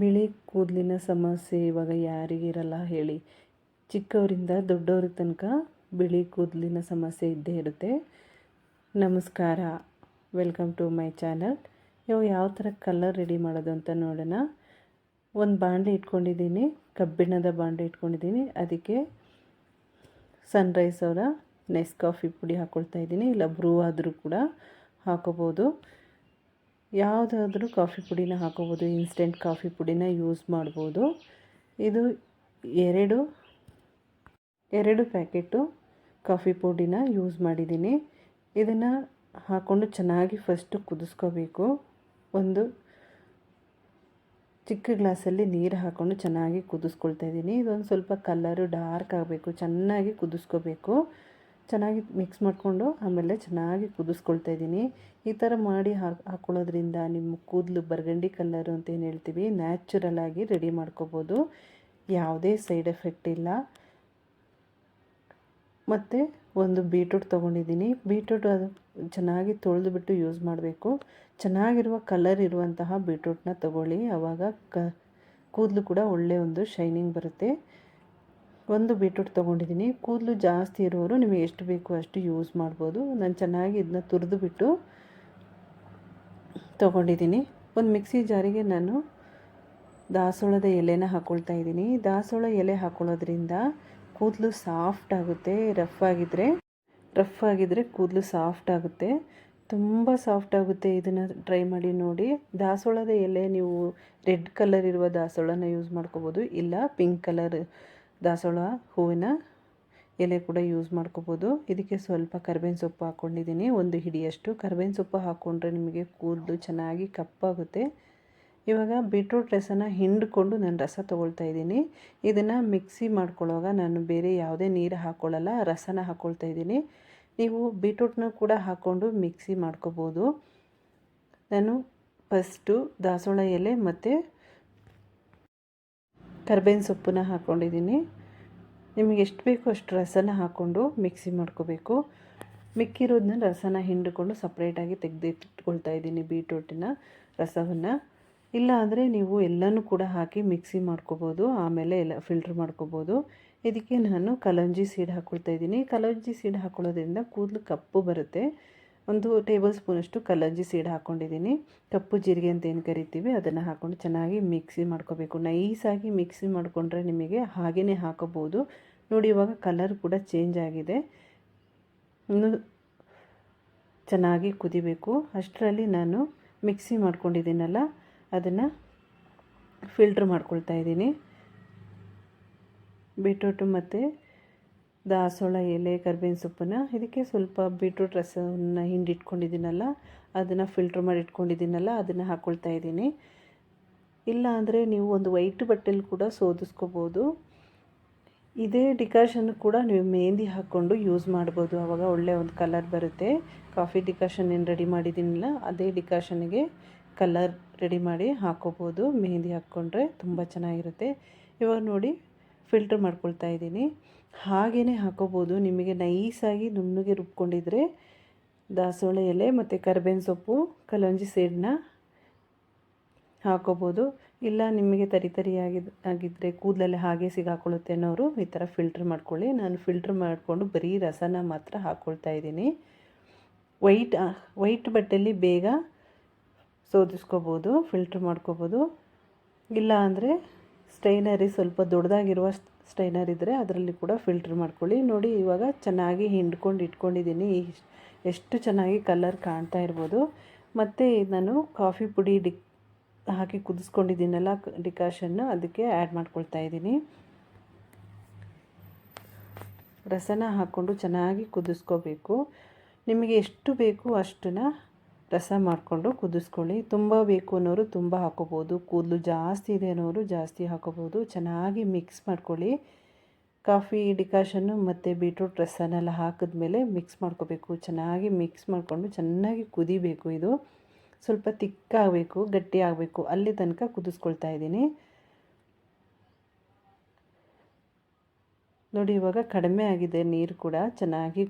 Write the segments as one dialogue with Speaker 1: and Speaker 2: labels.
Speaker 1: ಬಿಳಿ ಕೂದಲಿನ ಸಮಸ್ಯೆ ಇವಾಗ ಯಾರಿಗಿರಲ್ಲ ಹೇಳಿ. ಚಿಕ್ಕವರಿಂದ ದೊಡ್ಡವ್ರ ತನಕ ಬಿಳಿ ಕೂದಲಿನ ಸಮಸ್ಯೆ ಇದ್ದೇ ಇರುತ್ತೆ. ನಮಸ್ಕಾರ. Welcome to my channel. ಇವಾಗ ಯಾವ ಥರ ಕಲರ್ ರೆಡಿ ಮಾಡೋದು ಅಂತ ನೋಡೋಣ. ಒಂದು ಬಾಣಲೆ ಇಟ್ಕೊಂಡಿದ್ದೀನಿ, ಕಬ್ಬಿಣದ ಬಾಣಲೆ ಇಟ್ಕೊಂಡಿದ್ದೀನಿ. ಅದಕ್ಕೆ ಸನ್ರೈಸ್ ಅವರ ನೆಸ್ ಕಾಫಿ ಪುಡಿ ಹಾಕ್ಕೊಳ್ತಾ ಇದ್ದೀನಿ. ಇಲ್ಲ ಬ್ರೂ ಆದರೂ ಕೂಡ ಹಾಕೋಬೋದು. ಯಾವುದಾದ್ರೂ ಕಾಫಿ ಪುಡಿನ ಹಾಕೋಬೋದು ಇನ್ಸ್ಟೆಂಟ್ ಕಾಫಿ ಪುಡಿನ ಯೂಸ್ ಮಾಡ್ಬೋದು. ಇದು ಎರಡು ಎರಡು ಪ್ಯಾಕೆಟು ಕಾಫಿ ಪುಡಿನ ಯೂಸ್ ಮಾಡಿದ್ದೀನಿ. ಇದನ್ನು ಹಾಕ್ಕೊಂಡು ಚೆನ್ನಾಗಿ ಫಸ್ಟು ಕುದಿಸ್ಕೋಬೇಕು. ಒಂದು ಚಿಕ್ಕ ಗ್ಲಾಸಲ್ಲಿ ನೀರು ಹಾಕ್ಕೊಂಡು ಚೆನ್ನಾಗಿ ಕುದಿಸ್ಕೊಳ್ತಾ ಇದ್ದೀನಿ. ಇದೊಂದು ಸ್ವಲ್ಪ ಕಲ್ಲರು ಡಾರ್ಕ್ ಆಗಬೇಕು, ಚೆನ್ನಾಗಿ ಕುದಿಸ್ಕೋಬೇಕು. ಚೆನ್ನಾಗಿ ಮಿಕ್ಸ್ ಮಾಡಿಕೊಂಡು ಆಮೇಲೆ ಚೆನ್ನಾಗಿ ಕುದಿಸ್ಕೊಳ್ತಾ ಇದ್ದೀನಿ. ಈ ಥರ ಮಾಡಿ ಹಾಕೊಳ್ಳೋದ್ರಿಂದ ನಿಮ್ಮ ಕೂದಲು ಬರ್ಗಂಡಿ ಕಲ್ಲರು ಅಂತ ಏನು ಹೇಳ್ತೀವಿ ನ್ಯಾಚುರಲ್ ಆಗಿ ರೆಡಿ ಮಾಡ್ಕೋಬೋದು. ಯಾವುದೇ ಸೈಡ್ ಎಫೆಕ್ಟ್ ಇಲ್ಲ. ಮತ್ತು ಒಂದು ಬೀಟ್ರೂಟ್ ತೊಗೊಂಡಿದ್ದೀನಿ. ಬೀಟ್ರೂಟ್ ಅದು ಚೆನ್ನಾಗಿ ತೊಳೆದುಬಿಟ್ಟು ಯೂಸ್ ಮಾಡಬೇಕು. ಚೆನ್ನಾಗಿರುವ ಕಲರ್ ಇರುವಂತಹ ಬೀಟ್ರೂಟ್ನ ತೊಗೊಳ್ಳಿ. ಆವಾಗ ಕೂದಲು ಕೂಡ ಒಳ್ಳೆಯ ಒಂದು ಶೈನಿಂಗ್ ಬರುತ್ತೆ. ಒಂದು ಬೀಟ್ರೂಟ್ ತೊಗೊಂಡಿದ್ದೀನಿ. ಕೂದಲು ಜಾಸ್ತಿ ಇರೋರು ನಿಮಗೆ ಎಷ್ಟು ಬೇಕು ಅಷ್ಟು ಯೂಸ್ ಮಾಡ್ಬೋದು. ನಾನು ಚೆನ್ನಾಗಿ ಇದನ್ನ ತುರಿದು ಬಿಟ್ಟು ತೊಗೊಂಡಿದ್ದೀನಿ. ಒಂದು ಮಿಕ್ಸಿ ಜಾರಿಗೆ ನಾನು ದಾಸೋಳದ ಎಲೆನ ಹಾಕ್ಕೊಳ್ತಾ ಇದ್ದೀನಿ. ದಾಸೋಳ ಎಲೆ ಹಾಕ್ಕೊಳ್ಳೋದ್ರಿಂದ ಕೂದಲು ಸಾಫ್ಟ್ ಆಗುತ್ತೆ, ರಫ್ ಆಗಿದ್ದರೆ ರಫ್ ಆಗಿದ್ದರೆ ಕೂದಲು ಸಾಫ್ಟ್ ಆಗುತ್ತೆ. ತುಂಬ ಸಾಫ್ಟ್ ಆಗುತ್ತೆ ಇದನ್ನು ಟ್ರೈ ಮಾಡಿ ನೋಡಿ. ದಾಸೋಳದ ಎಲೆ ನೀವು ರೆಡ್ ಕಲರ್ ಇರುವ ದಾಸೋಳನ ಯೂಸ್ ಮಾಡ್ಕೋಬೋದು. ಇಲ್ಲ ಪಿಂಕ್ ಕಲರ್ ದಾಸವಾಳ ಹೂವಿನ ಎಲೆ ಕೂಡ ಯೂಸ್ ಮಾಡ್ಕೋಬೋದು. ಇದಕ್ಕೆ ಸ್ವಲ್ಪ ಕರ್ಬೇವಿನ ಸೊಪ್ಪು ಹಾಕ್ಕೊಂಡಿದ್ದೀನಿ ಒಂದು ಹಿಡಿಯಷ್ಟು. ಕರ್ಬೇವಿನ ಸೊಪ್ಪು ಹಾಕ್ಕೊಂಡ್ರೆ ನಿಮಗೆ ಕೂದಲು ಚೆನ್ನಾಗಿ ಕಪ್ಪಾಗುತ್ತೆ. ಇವಾಗ ಬೀಟ್ರೂಟ್ ರಸನ ಹಿಂಡ್ಕೊಂಡು ನಾನು ರಸ ತೊಗೊಳ್ತಾ ಇದ್ದೀನಿ. ಇದನ್ನು ಮಿಕ್ಸಿ ಮಾಡ್ಕೊಳ್ಳೋವಾಗ ನಾನು ಬೇರೆ ಯಾವುದೇ ನೀರು ಹಾಕ್ಕೊಳ್ಳಲ್ಲ ರಸನ ಹಾಕ್ಕೊಳ್ತಾ ಇದ್ದೀನಿ. ನೀವು ಬೀಟ್ರೂಟ್ನ ಕೂಡ ಹಾಕ್ಕೊಂಡು ಮಿಕ್ಸಿ ಮಾಡ್ಕೋಬೋದು. ನಾನು ಫಸ್ಟು ದಾಸವಾಳ ಎಲೆ ಮತ್ತು ಕರ್ಬೇವಿನ ಸೊಪ್ಪನ್ನ ಹಾಕ್ಕೊಂಡಿದ್ದೀನಿ ನಿಮಗೆ ಎಷ್ಟು ಬೇಕೋ ಅಷ್ಟು ರಸನ ಹಾಕ್ಕೊಂಡು ಮಿಕ್ಸಿ ಮಾಡ್ಕೋಬೇಕು. ಮಿಕ್ಕಿರೋದನ್ನ ರಸನ ಹಿಂಡ್ಕೊಂಡು ಸಪ್ರೇಟಾಗಿ ತೆಗೆದಿಟ್ಕೊಳ್ತಾ ಇದ್ದೀನಿ ಬೀಟ್ರೂಟಿನ ರಸವನ್ನು. ಇಲ್ಲ ಅಂದರೆ ನೀವು ಎಲ್ಲನೂ ಕೂಡ ಹಾಕಿ ಮಿಕ್ಸಿ ಮಾಡ್ಕೋಬೋದು, ಆಮೇಲೆ ಎಲ್ಲ ಫಿಲ್ಟ್ರ್ ಮಾಡ್ಕೋಬೋದು. ಇದಕ್ಕೆ ನಾನು ಕಲಂಜಿ ಸೀಡ್ ಹಾಕ್ಕೊಳ್ತಾ ಇದ್ದೀನಿ. ಕಲಂಜಿ ಸೀಡ್ ಹಾಕ್ಕೊಳ್ಳೋದ್ರಿಂದ ಕೂದಲು ಕಪ್ಪು ಬರುತ್ತೆ. ಒಂದು ಟೇಬಲ್ ಸ್ಪೂನಷ್ಟು ಕಲ್ಲಂಜಿ ಸೀಡ್ ಹಾಕ್ಕೊಂಡಿದ್ದೀನಿ ಕಪ್ಪು ಜೀರಿಗೆ ಅಂತ ಏನು ಕರಿತೀವಿ, ಅದನ್ನು ಹಾಕ್ಕೊಂಡು ಚೆನ್ನಾಗಿ ಮಿಕ್ಸಿ ಮಾಡ್ಕೋಬೇಕು. ನೈಸಾಗಿ ಮಿಕ್ಸಿ ಮಾಡಿಕೊಂಡ್ರೆ ನಿಮಗೆ ಹಾಗೇ ಹಾಕೋಬೋದು ನೋಡಿ, ಇವಾಗ ಕಲರ್ ಕೂಡ ಚೇಂಜ್ ಆಗಿದೆ. ಇನ್ನು ಚೆನ್ನಾಗಿ ಕುದಿಬೇಕು. ಅಷ್ಟರಲ್ಲಿ ನಾನು ಮಿಕ್ಸಿ ಮಾಡ್ಕೊಂಡಿದ್ದೀನಲ್ಲ, ಅದನ್ನು ಫಿಲ್ಟ್ರ್ ಮಾಡ್ಕೊಳ್ತಾ ಇದ್ದೀನಿ. ಬೀಟ್ರೂಟು ಮತ್ತು ದಾಸವಾಳ ಎಲೆ, ಕರ್ಬೇವಿನ ಸೊಪ್ಪನ್ನ, ಇದಕ್ಕೆ ಸ್ವಲ್ಪ ಬೀಟ್ರೂಟ್ ರಸವನ್ನು ಹಿಂಡಿಟ್ಕೊಂಡಿದ್ದೀನಲ್ಲ, ಅದನ್ನು ಫಿಲ್ಟ್ರ್ ಮಾಡಿ ಇಟ್ಕೊಂಡಿದ್ದೀನಲ್ಲ, ಅದನ್ನು ಹಾಕ್ಕೊಳ್ತಾ ಇದ್ದೀನಿ. ಇಲ್ಲ ಅಂದರೆ ನೀವು ಒಂದು ವೈಟ್ ಬಟ್ಟೆಲಿ ಕೂಡ ಸೋದಿಸ್ಕೋಬೋದು. ಇದೇ ಡಿಕಾಷನ್ ಕೂಡ ನೀವು ಮೆಹಂದಿ ಹಾಕ್ಕೊಂಡು ಯೂಸ್ ಮಾಡ್ಬೋದು. ಆವಾಗ ಒಳ್ಳೆ ಒಂದು ಕಲರ್ ಬರುತ್ತೆ. ಕಾಫಿ ಡಿಕಾಷನ್ ಏನು ರೆಡಿ ಮಾಡಿದ್ದೀನಲ್ಲ, ಅದೇ ಡಿಕಾಷನ್ಗೆ ಕಲರ್ ರೆಡಿ ಮಾಡಿ ಹಾಕೋಬೋದು. ಮೆಹಂದಿ ಹಾಕ್ಕೊಂಡ್ರೆ ತುಂಬ ಚೆನ್ನಾಗಿರುತ್ತೆ. ಇವಾಗ ನೋಡಿ ಫಿಲ್ಟ್ರ್ ಮಾಡ್ಕೊಳ್ತಾ ಇದ್ದೀನಿ. ಹಾಗೇ ಹಾಕೋಬೋದು. ನಿಮಗೆ ನೈಸಾಗಿ ನುಣ್ಣಗೆ ರುಬ್ಕೊಂಡಿದ್ರೆ ದಾಸವಾಳ ಎಲೆ ಮತ್ತು ಕರಿಬೇವಿನ ಸೊಪ್ಪು, ಕಲಂಜಿ ಸೇಡನ್ನ ಹಾಕೋಬೋದು. ಇಲ್ಲ ನಿಮಗೆ ತರಿ ತರಿ ಆಗಿದ್ ಆಗಿದ್ದರೆ ಕೂದಲಲ್ಲಿ ಹಾಗೆ ಸಿಗಾಕೊಳ್ಳುತ್ತೆ ಅನ್ನೋರು ಈ ಥರ ಫಿಲ್ಟ್ರ್ ಮಾಡ್ಕೊಳ್ಳಿ. ನಾನು ಫಿಲ್ಟ್ರ್ ಮಾಡಿಕೊಂಡು ಬರೀ ರಸನ ಮಾತ್ರ ಹಾಕ್ಕೊಳ್ತಾ ಇದ್ದೀನಿ. ವೈಟ್ ವೈಟ್ ಬಟ್ಟೆಯಲ್ಲಿ ಬೇಗ ಸೋದಿಸ್ಕೋಬೋದು, ಫಿಲ್ಟ್ರ್ ಮಾಡ್ಕೋಬೋದು. ಇಲ್ಲ ಅಂದರೆ ಸ್ಟೈನರಿ ಸ್ವಲ್ಪ ದೊಡ್ಡದಾಗಿರುವ ಸ್ಟೈನರ್ ಇದ್ದರೆ ಅದರಲ್ಲಿ ಕೂಡ ಫಿಲ್ಟ್ರ್ ಮಾಡ್ಕೊಳ್ಳಿ. ನೋಡಿ, ಇವಾಗ ಚೆನ್ನಾಗಿ ಹಿಂಡ್ಕೊಂಡು ಇಟ್ಕೊಂಡಿದ್ದೀನಿ. ಎಷ್ಟು ಚೆನ್ನಾಗಿ ಕಲರ್ ಕಾಣ್ತಾ ಇರ್ಬೋದು. ಮತ್ತು ನಾನು ಕಾಫಿ ಪುಡಿ ಡಿಕ್, ಹಾಕಿ ಕುದಿಸ್ಕೊಂಡಿದ್ದೀನಲ್ಲ ಡಿಕಾಷನ್ನು ಅದಕ್ಕೆ ಆ್ಯಡ್ ಮಾಡ್ಕೊಳ್ತಾ ಇದ್ದೀನಿ. ರಸನ ಹಾಕ್ಕೊಂಡು ಚೆನ್ನಾಗಿ ಕುದಿಸ್ಕೋಬೇಕು. ನಿಮಗೆ ಎಷ್ಟು ಬೇಕು ಅಷ್ಟನ್ನು ರಸ ಮಾಡಿಕೊಂಡು ಕುದಿಸ್ಕೊಳ್ಳಿ. ತುಂಬ ಬೇಕು ಅನ್ನೋರು ತುಂಬ ಹಾಕೋಬೋದು. ಕೂದಲು ಜಾಸ್ತಿ ಇದೆ ಅನ್ನೋರು ಜಾಸ್ತಿ ಹಾಕೋಬೋದು. ಚೆನ್ನಾಗಿ ಮಿಕ್ಸ್ ಮಾಡ್ಕೊಳ್ಳಿ. ಕಾಫಿ ಡಿಕಾಷನ್ನು ಮತ್ತು ಬೀಟ್ರೂಟ್ ರಸನೆಲ್ಲ ಹಾಕಿದ್ಮೇಲೆ ಮಿಕ್ಸ್ ಮಾಡ್ಕೋಬೇಕು. ಚೆನ್ನಾಗಿ ಮಿಕ್ಸ್ ಮಾಡಿಕೊಂಡು ಚೆನ್ನಾಗಿ ಕುದಿಬೇಕು ಇದು. ಸ್ವಲ್ಪ ತಿಕ್ಕಾಗಬೇಕು, ಗಟ್ಟಿ ಆಗಬೇಕು. ಅಲ್ಲಿ ತನಕ ಕುದಿಸ್ಕೊಳ್ತಾ ಇದ್ದೀನಿ. ನೋಡಿ, ಇವಾಗ ಕಡಿಮೆ ಆಗಿದೆ ನೀರು ಕೂಡ. ಚೆನ್ನಾಗಿ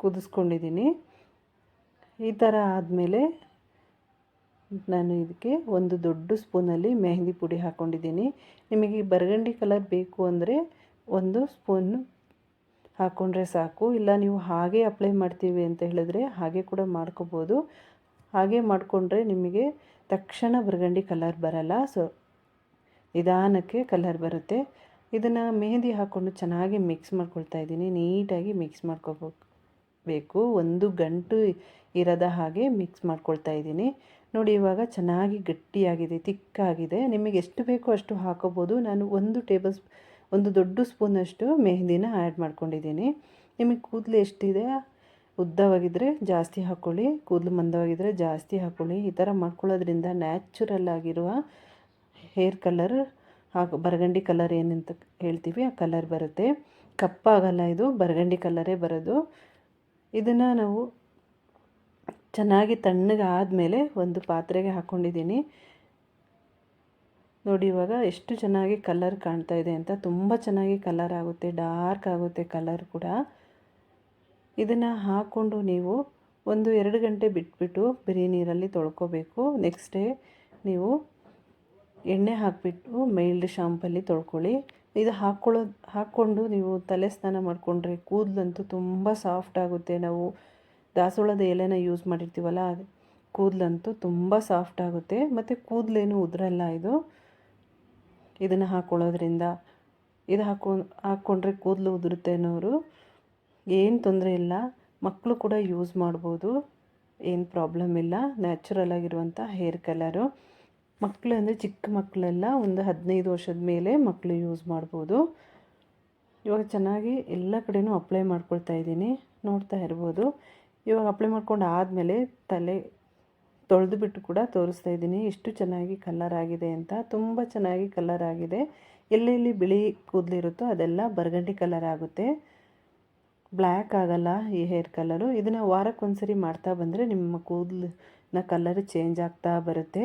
Speaker 1: ಕುದಿಸ್ಕೊಂಡಿದ್ದೀನಿ. ಈ ಥರ ಆದಮೇಲೆ ನಾನು ಇದಕ್ಕೆ ಒಂದು ದೊಡ್ಡ ಸ್ಪೂನಲ್ಲಿ ಮೆಹಂದಿ ಪುಡಿ ಹಾಕ್ಕೊಂಡಿದ್ದೀನಿ ನಿಮಗೆ ಬರಗಂಡಿ ಕಲರ್ ಬೇಕು ಅಂದರೆ ಒಂದು ಸ್ಪೂನ್ ಹಾಕ್ಕೊಂಡ್ರೆ ಸಾಕು. ಇಲ್ಲ ನೀವು ಹಾಗೆ ಅಪ್ಲೈ ಮಾಡ್ತೀವಿ ಅಂತ ಹೇಳಿದ್ರೆ ಹಾಗೆ ಕೂಡ ಮಾಡ್ಕೋಬೋದು. ಹಾಗೆ ಮಾಡಿಕೊಂಡ್ರೆ ನಿಮಗೆ ತಕ್ಷಣ ಬರಗಂಡಿ ಕಲರ್ ಬರಲ್ಲ. ಸೊ, ನಿಧಾನಕ್ಕೆ ಕಲರ್ ಬರುತ್ತೆ. ಇದನ್ನು ಮೆಹಂದಿ ಹಾಕ್ಕೊಂಡು ಚೆನ್ನಾಗಿ ಮಿಕ್ಸ್ ಮಾಡ್ಕೊಳ್ತಾ ಇದ್ದೀನಿ. ನೀಟಾಗಿ ಮಿಕ್ಸ್ ಮಾಡ್ಕೋಬೇಕು. ಬೇಕು ಒಂದು ಗಂಟು ಇರದ ಹಾಗೆ ಮಿಕ್ಸ್ ಮಾಡ್ಕೊಳ್ತಾ ಇದ್ದೀನಿ. ನೋಡಿ, ಇವಾಗ ಚೆನ್ನಾಗಿ ಗಟ್ಟಿಯಾಗಿದೆ, ತಿಕ್ಕಾಗಿದೆ. ನಿಮಗೆ ಎಷ್ಟು ಬೇಕೋ ಅಷ್ಟು ಹಾಕೋಬೋದು. ನಾನು ಒಂದು ಟೇಬಲ್ ಒಂದು ದೊಡ್ಡ ಸ್ಪೂನಷ್ಟು ಮೆಹಂದಿನ ಆ್ಯಡ್ ಮಾಡ್ಕೊಂಡಿದ್ದೀನಿ. ನಿಮಗೆ ಕೂದಲು ಎಷ್ಟಿದೆ? ಉದ್ದವಾಗಿದ್ದರೆ ಜಾಸ್ತಿ ಹಾಕ್ಕೊಳ್ಳಿ ಕೂದಲು ಮಂದವಾಗಿದ್ದರೆ ಜಾಸ್ತಿ ಹಾಕ್ಕೊಳ್ಳಿ ಈ ಥರ ಮಾಡ್ಕೊಳ್ಳೋದ್ರಿಂದ ನ್ಯಾಚುರಲ್ ಆಗಿರುವ ಹೇರ್ ಕಲರ್ ಹಾಗೂ ಬರಗಂಡಿ ಕಲರ್ ಏನಂತ ಹೇಳ್ತೀವಿ, ಆ ಕಲರ್ ಬರುತ್ತೆ. ಕಪ್ಪಾಗಲ್ಲ ಇದು. ಬರಗಂಡಿ ಕಲರೇ ಬರೋದು. ಇದನ್ನು ನಾವು ಚೆನ್ನಾಗಿ ತಣ್ಣಗೆ ಆದಮೇಲೆ ಒಂದು ಪಾತ್ರೆಗೆ ಹಾಕ್ಕೊಂಡಿದ್ದೀನಿ ನೋಡಿ, ಇವಾಗ ಎಷ್ಟು ಚೆನ್ನಾಗಿ ಕಲರ್ ಕಾಣ್ತಾ ಇದೆ ಅಂತ. ತುಂಬ ಚೆನ್ನಾಗಿ ಕಲರ್ ಆಗುತ್ತೆ ಡಾರ್ಕ್ ಆಗುತ್ತೆ ಕಲರ್ ಕೂಡ. ಇದನ್ನು ಹಾಕ್ಕೊಂಡು ನೀವು ಒಂದು ಎರಡು ಗಂಟೆ ಬಿಟ್ಬಿಟ್ಟು ಬಿರಿ ನೀರಲ್ಲಿ ತೊಳ್ಕೊಬೇಕು. ನೆಕ್ಸ್ಟ್ ಡೇ ನೀವು ಎಣ್ಣೆ ಹಾಕಿಬಿಟ್ಟು ಮೈಲ್ಡ್ ಶಾಂಪಲ್ಲಿ ತೊಳ್ಕೊಳ್ಳಿ. ಇದು ಹಾಕ್ಕೊಳ್ಳೋ ಹಾಕ್ಕೊಂಡು ನೀವು ತಲೆ ಸ್ನಾನ ಮಾಡಿಕೊಂಡ್ರೆ ಕೂದಲಂತೂ ತುಂಬ ಸಾಫ್ಟ್ ಆಗುತ್ತೆ. ನಾವು ದಾಸವಾಳದ ಎಲೆನ ಯೂಸ್ ಮಾಡಿರ್ತೀವಲ್ಲ, ಅದು ಕೂದಲಂತೂ ತುಂಬ ಸಾಫ್ಟ್ ಆಗುತ್ತೆ. ಮತ್ತು ಕೂದಲೇನು ಉದುರಲ್ಲ ಇದು. ಇದನ್ನು ಹಾಕ್ಕೊಳ್ಳೋದ್ರಿಂದ ಇದು ಹಾಕೊ, ಹಾಕ್ಕೊಂಡ್ರೆ ಕೂದಲು ಉದುರುತ್ತೆ ಅನ್ನೋರು ಏನು ತೊಂದರೆ ಇಲ್ಲ. ಮಕ್ಕಳು ಕೂಡ ಯೂಸ್ ಮಾಡ್ಬೋದು. ಏನು ಪ್ರಾಬ್ಲಮ್ ಇಲ್ಲ. ನ್ಯಾಚುರಲ್ ಆಗಿರುವಂಥ ಹೇರ್ ಕಲರು ಮಕ್ಕಳು ಅಂದರೆ ಚಿಕ್ಕ ಮಕ್ಕಳೆಲ್ಲ ಒಂದು ಹದಿನೈದು ವರ್ಷದ ಮೇಲೆ ಮಕ್ಕಳು ಯೂಸ್ ಮಾಡ್ಬೋದು. ಇವಾಗ ಚೆನ್ನಾಗಿ ಎಲ್ಲ ಕಡೆಯೂ ಅಪ್ಲೈ ಮಾಡ್ಕೊಳ್ತಾ ಇದ್ದೀನಿ, ನೋಡ್ತಾ ಇರ್ಬೋದು. ಇವಾಗ ಅಪ್ಲೈ ಮಾಡ್ಕೊಂಡು ಆದಮೇಲೆ ತಲೆ ತೊಳೆದು ಬಿಟ್ಟು ಕೂಡ ತೋರಿಸ್ತಾ ಇದ್ದೀನಿ ಎಷ್ಟು ಚೆನ್ನಾಗಿ ಕಲರ್ ಆಗಿದೆ ಅಂತ. ತುಂಬ ಚೆನ್ನಾಗಿ ಕಲರ್ ಆಗಿದೆ. ಎಲ್ಲೆಲ್ಲಿ ಬಿಳಿ ಕೂದಲಿರುತ್ತೋ ಅದೆಲ್ಲ ಬರ್ಗಂಡಿ ಕಲರ್ ಆಗುತ್ತೆ. ಬ್ಲ್ಯಾಕ್ ಆಗಲ್ಲ ಈ ಹೇರ್ ಕಲರು ಇದನ್ನು ವಾರಕ್ಕೊಂದ್ಸರಿ ಮಾಡ್ತಾ ಬಂದರೆ ನಿಮ್ಮ ಕೂದಲಿನ ಕಲರ್ ಚೇಂಜ್ ಆಗ್ತಾ ಬರುತ್ತೆ.